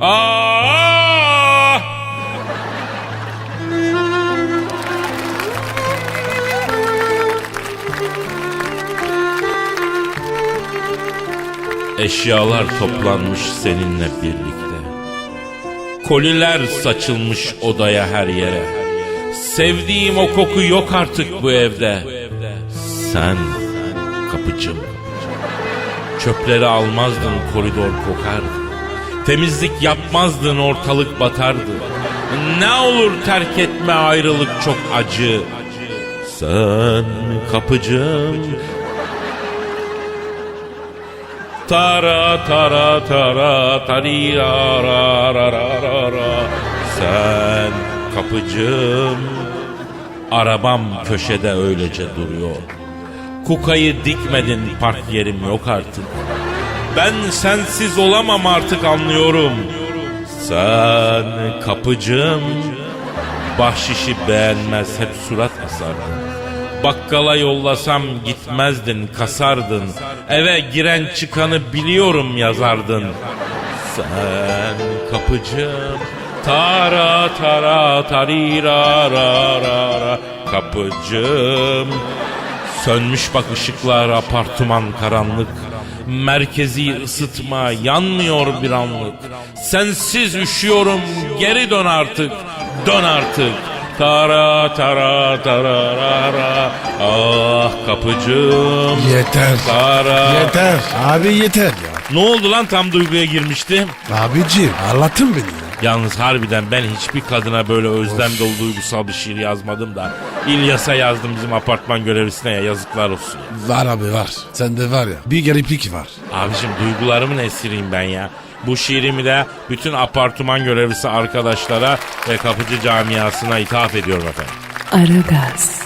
Aa! Eşyalar toplanmış seninle birlikte. Koliler saçılmış odaya her yere. Sevdiğim o koku yok artık bu evde. Sen kapıcım. Çöpleri almazdın koridor kokardı. Temizlik yapmazdın ortalık batardı. Ne olur terk etme ayrılık çok acı. Sen kapıcım. Tara tara tara tarira ra ra ra ra ra. Sen kapıcım. Arabam köşede öylece duruyor. Kukayı dikmedin park yerim yok artık. Ben sensiz olamam artık anlıyorum. Sen kapıcım. Bahşişi beğenmez hep surat asardın. Bakkala yollasam gitmezdin kasardın. Eve giren çıkanı biliyorum yazardın. Sen kapıcım. Tara tara tarira ra ra ra kapıcım. Sönmüş bak ışıklar apartman karanlık. Merkezi ısıtma yanmıyor bir anlık. Sensiz üşüyorum geri dön artık. Dön artık. Tara tara tara ra ra. Ah kapıcım. Yeter. Tara. Yeter. Abi yeter ya. Ne oldu lan tam duyguya girmiştim. Abicim anlattın beni ya. Yalnız harbiden ben hiçbir kadına böyle özlem dolu duygusal bir şiir yazmadım da İlyas'a yazdım bizim apartman görevlisine ya yazıklar olsun. Var abi var. Sende var ya bir gariplik var. Abicim duygularımın esiriyim ben ya. Bu şiirimi de bütün apartman görevlisi arkadaşlara ve kapıcı camiasına ithaf ediyorum efendim. Aragaz.